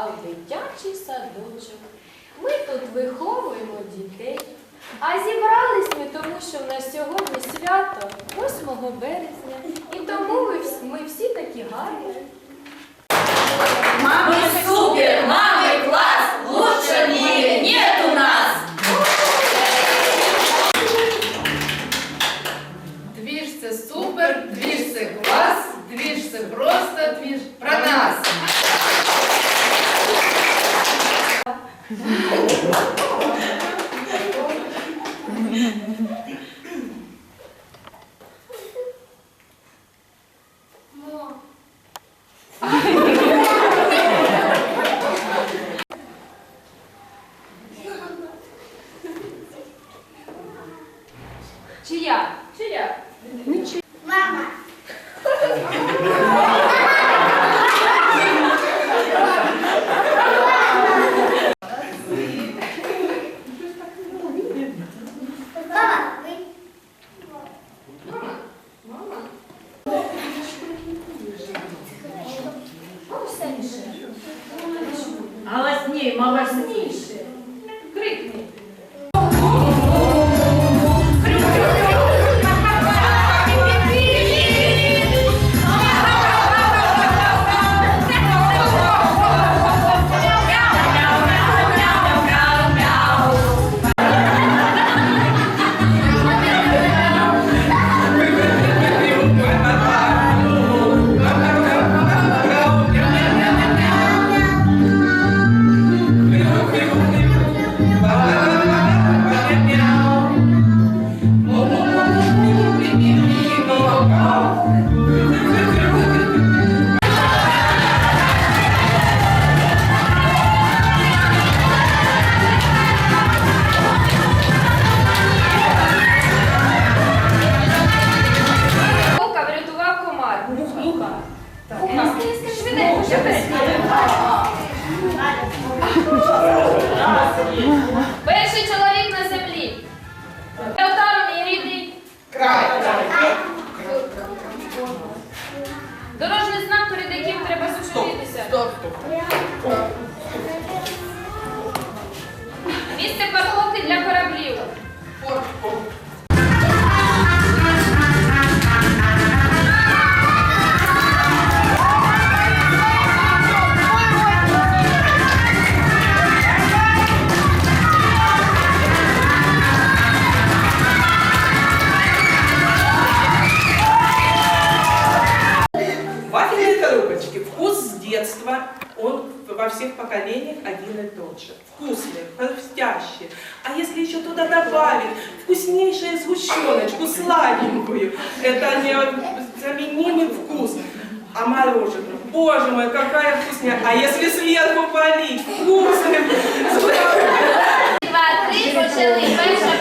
а в дитячий садочок. Ми тут виховуємо дітей. А зібрались ми тому, що в нас сьогодні свято 8 березня. І тому ми, ми всі такі гарні. Мамы супер, мамы класс, лучше в мире нет у нас. Двіж це супер, двіж це клас, двіж це просто двіж про нас. Чия? Чия? Голосней, мама, Голосніше. Рідний. Дорожній знак, перед яким треба зупинитися. Місце парковки для кораблів. Поколениях один и тот же. Вкусный, хрустящий. А если еще туда добавить вкуснейшую сгущеночку, сладенькую, это незаменимый вкус. А мороженое, боже мой, какая вкусняя. А если сверху полить вкусным, Два, три, почали. Перша